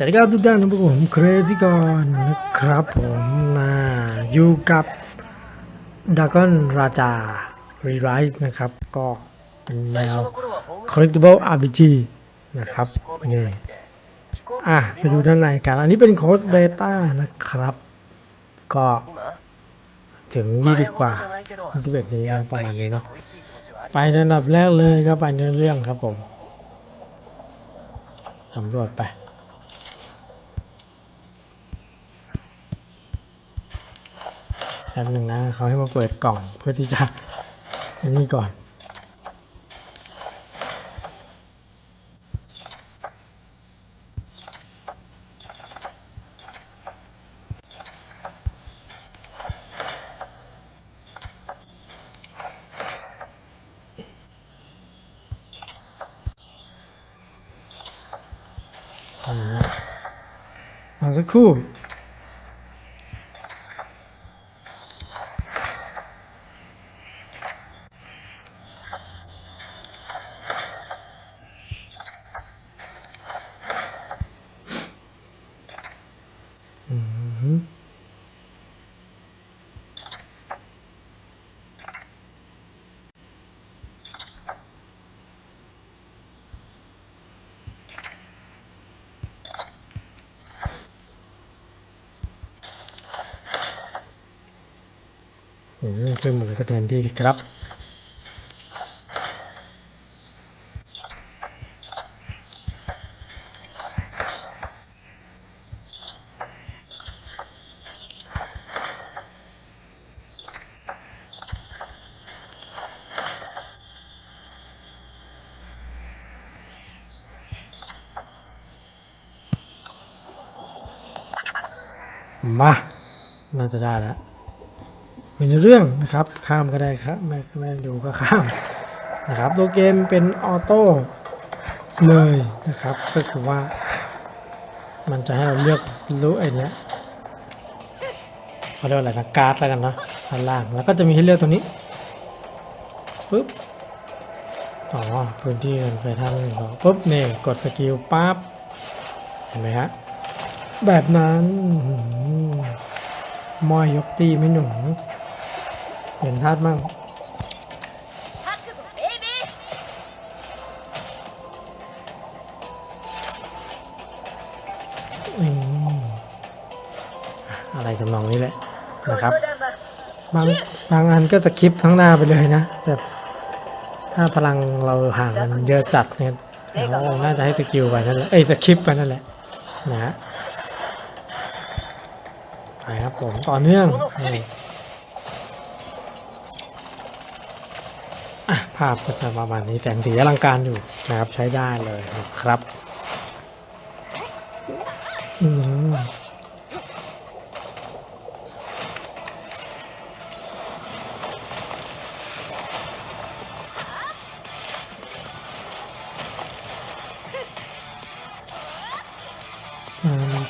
สวัสดีครับทุกท่านนะผมเครซี่กอนนะครับผมนะอยู่กับดากอนราจารีไรส์นะครับ ก็เป็นแนว collectible RPG นะครับนี่อะไปดูด้านในกัน อันนี้เป็นโค้ดเบต้านะครับ ก็ถึงยี่ดีกว่าที่แบบนี้ประมาณนี้เนาะไปในระดับแรกเลยก็ไปในเรื่องครับผมสำรวจไป ป๊บหนึ่งนะเขาให้มาเปิดกล่องเพื่อที่จะอันนี้ก่อนอ่าเอาสักครู่ เครื่องมือสแตนดี้ครับมา น่าจะได้แล้ว เป็นเรื่องนะครับข้ามก็ได้ครับไม่ไม่ดูก็ข้ามนะครับตัวเกมเป็นออโต้เลยนะครับ ก็คือว่า มันจะให้เราเลือกรู้ไอ้นี้เขาเรียกว่าอะไรนะการ์ดแล้วกันเนาะด้านล่างแล้วก็จะมีให้เลือกตรงนี้ปึ๊บอ๋อพื้นที่เงินไฟท่านหนึ่งสอปุ๊บนี่กดสกิลปั๊บเห็นไหมฮะแบบนั้นหือมอยยกตีไม่หนู เปลี่นธาตุมั่งอะไรทำลองนี้แหละนะครับ บางบางอันก็จะคลิปทั้งหน้าไปเลยนะ แต่ถ้าพลังเราห่างมันเยอะจัดเนี่ยเราน่าจะให้สกิลไปนั่นแหละ เอ้ยสคริปไปนั่นแหละนะฮะไปครับผมต่อเนื่องนี่ ภาพก็จะประมาณนี้แสงสีอลังการอยู่นะครับใช้ได้เลยครับอืม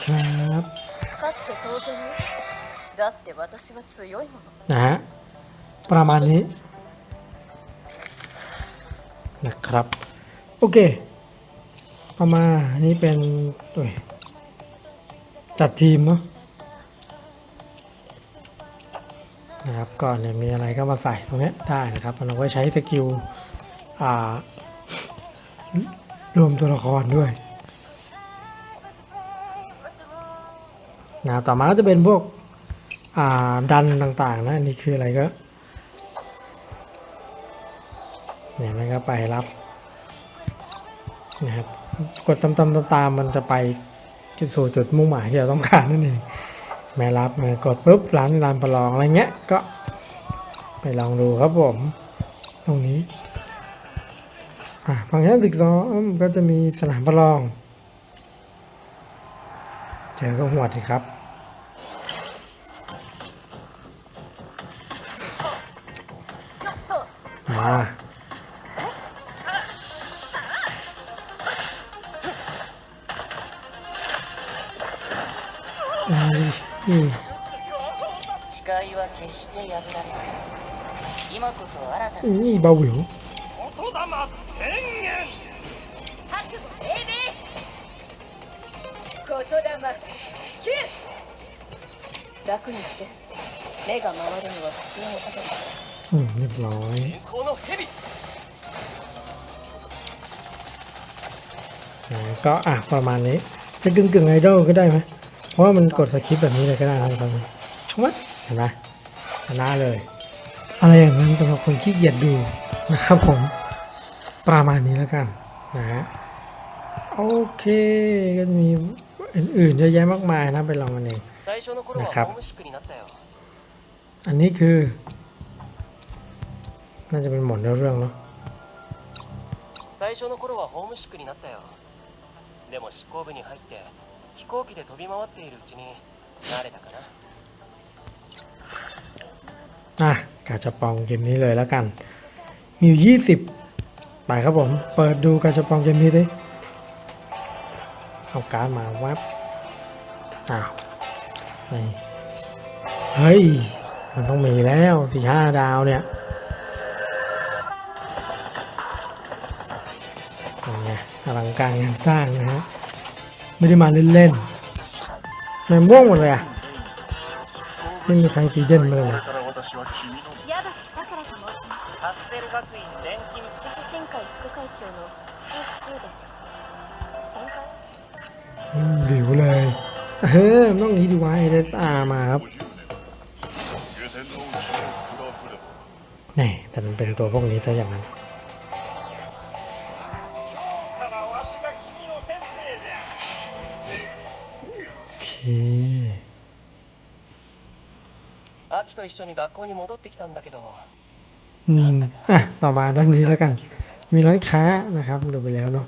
ครับนะฮะประมาณนี้ นะครับ โอเค ต่อมาอันนี้เป็นตัวจัดทีมเนาะนะครับก่อนเนี่ยมีอะไรก็มาใส่ตรงนี้ได้นะครับเราไว้ใช้สกิลอ่ารวมตัวละครด้วยนะต่อมาก็จะเป็นพวกอ่าดันต่างๆนะอันนี่คืออะไรก็ ไปรับนะครับกดตามๆตามๆมันจะไปจุดสู่จุดมุ่งหมายที่เราต้องการนั่นเองแม่รับมากดปุ๊บร้านร้านประลองอะไรเงี้ยก็ไปลองดูครับผม ตรงนี้อ่าฝั่งชั้นตึกสอก็จะมีสนามประลอง เจอก็หวดครับมา うん、誓いは決して破られない今こそ新たな力バブよ言霊天元各英米言霊9楽にして目が回るのは普通のことだうん、ね、バーイこの蛇 Đó, có à, và màn ấy cái cưng cưng này đâu cái đây mà กึ่งกึ่งไอดอลก็ได้ไหมเพราะว่ามันกดสคริปต์แบบนี้เลยก็ได้นะตอนนี้วัดเห็นไหมชนะเลย อะไรอย่างนั้นสำหรับคนขี้เกียจดูนะครับผม ประมาณนี้แล้วกันนะฮะโอเคก็จะมีอื่นๆเยอะแยะมากมายนะไปลองกันเอง 最初の頃はนะครับ ホームシックになったよ อันนี้คือ น่าจะเป็นหมดเรื่องเนาะ 最初の頃はホームシックになったよでも執行部に入って 飛行機で飛び回っているうちに慣れたかな อ่ะกาชาปองเกมนี้เลยแล้วกัน มีอยู่ยี่สิบไปครับผม เปิดดูกาชาปองเกมนี้ดิเอาการ์ดมาวับอ้าวนี่เฮ้ย มันต้องมีแล้วสี่ห้าดาวเนี่ยเป็นไงอลังการงานสร้างนะฮะ ไม่ได้มาเล่นๆมันม่วงหมดเลยอะไม่มีใครสีเด่นเลยนะดิวเลยเฮ้ยต้องนี้ดีวะเอสอามาครับนี่แต่มันเป็นตัวพวกนี้ซะอย่างนั้น อเค アキと一緒に学校に戻ってきたんだけど อืม อ่ะ ต่อมาด้านนี้แล้วกัน มีร้านค้านะครับ ดูไปแล้วเนาะ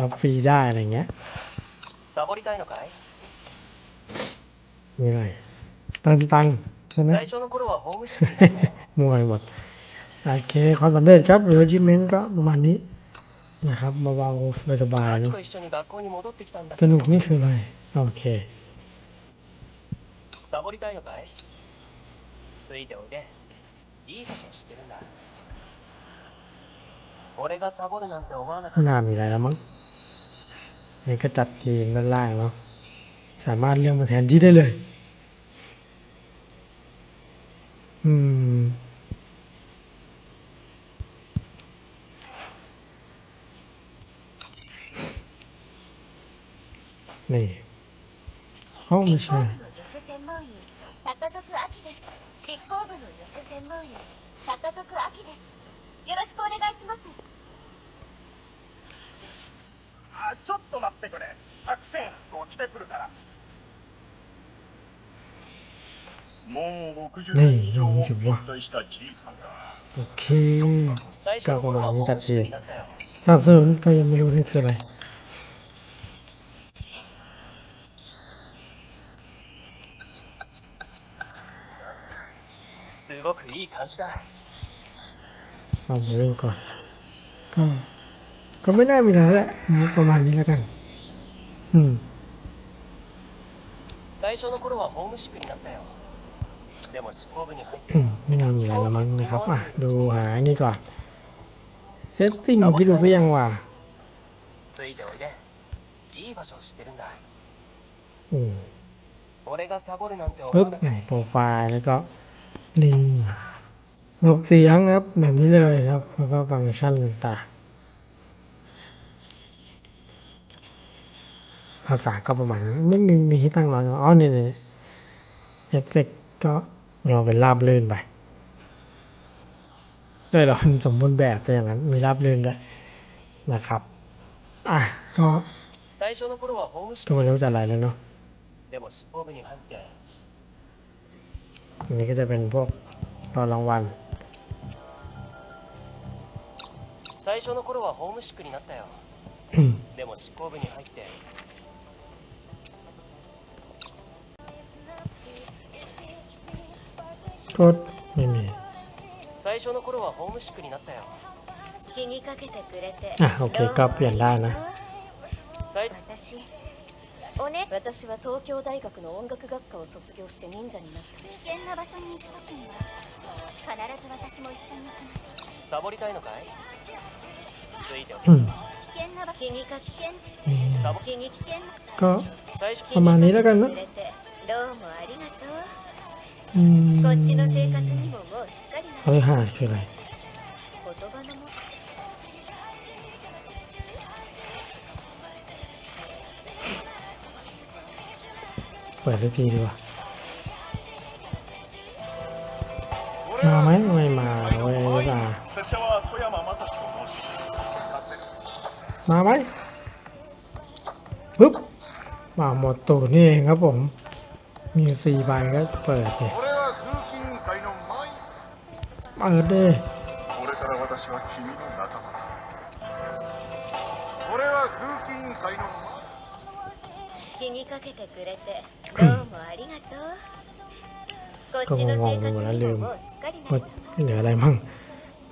รับฟรีได้อะไรเงี้ย サボりたいのかい มีอะไรเติมตังค์ใช่ไหม 最初の頃はホームシックになったよ มั่วไปหมด โอเค ความสำเร็จครับหรือจิเมนก็ประมาณนี้ นะครับเบาๆสบายๆ アキ เนาะ と一緒に学校に戻ってきたんだ ส けど นุกนี่คืออะไร โอเค サボりたいのかいついておいでいい場所を知ってるんだ俺がサボるなんて思わなか ไม่ った น่ามีอะไรแล้วมั้งนี่ก็จัดทีมด้านล่างเนาะสามารถเลือกมาแทนที่ได้เลย ねよろしくお願いします。ちょっと待ってくれ。もう60年以上したじいさん OK この。兄たちさあそれ一回やめろねってない。 นับสนุนก็ยังไม่รู้นี่คืออะไร すごくいい感じだ เอาไปดูก่อน ก็ ก็ไม่น่ามีอะไรแล้วนะประมาณนี้แล้วกัน อืม 最初の頃はホームシックになったよでも執行部に入って อืม ไม่น่ามีอะไรแล้วมั้งนะครับ อ่ะ ดูหาอันนี่ก่อน เซตติ้งพี่ดูก็ยังว่า ついておいでいい場所を知ってるんだ อืม 俺がサボるなんて思 ปึ๊บ わなかっ โปรไฟล์แล้วก็ ลิงหลบเสียงครับ แบบนี้เลยครับ แล้วก็ฟังก์ชันต่างๆภาษาก็ประมาณนั้นไม่มีที่ตั้งรอนอ๋อเนี่เอฟเฟกก็ราเป็นราบลื่นไปด้วยหรอสมบูรณ์แบบเป็อย่างนั้น มีราบลื่นด้วยนะครับ อะ ก็ก็ไม่รู้จะอะไรแล้วเนาะ อันนี้ก็จะเป็นพวกรอรางวัล 最初の頃はホームシックになったよでも執行部に入って กดไม่มี 最初の頃はホームシックになったよ気にかけてくれてあ OK ก็เปลี่ยนได้นะ 最私 おね。私は東京大学の音楽学科を卒業して忍者になった。危険な場所に行く時には必ず私も一緒に行きます。サボりたいのかい？ついておけ、うん。険な場気にか。危 เปิดสักทีดีกว่า มาไหมไม่มาเว้ยมามาไหมปึ๊บมาหมดตูนี่เองครับผม มีสี่ใบก็เปิดเลยเปิดเลย 気にかけてくれてどうもありがとうこっちの生活にももうすっかり หม な ดเหลืออะไรมั่ง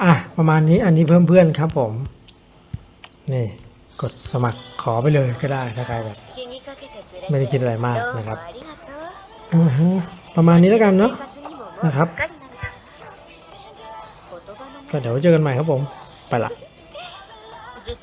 อ่ะ ประมาณนี้อันนี้เพิ่มเพื่อนครับผม นี่ กดสมัครขอไปเลยก็ได้ถ้าใครแบบ 気にかけてくれて ไม่ได้คิดอะไรมาก どう นะครับ もありがとう อ่าฮะประมาณนี้แล้วกันเนาะ 生活にももう นะครับ すっかりな言葉のも ก็เดี๋ยวเจอกันใหม่ครับผม ไปละ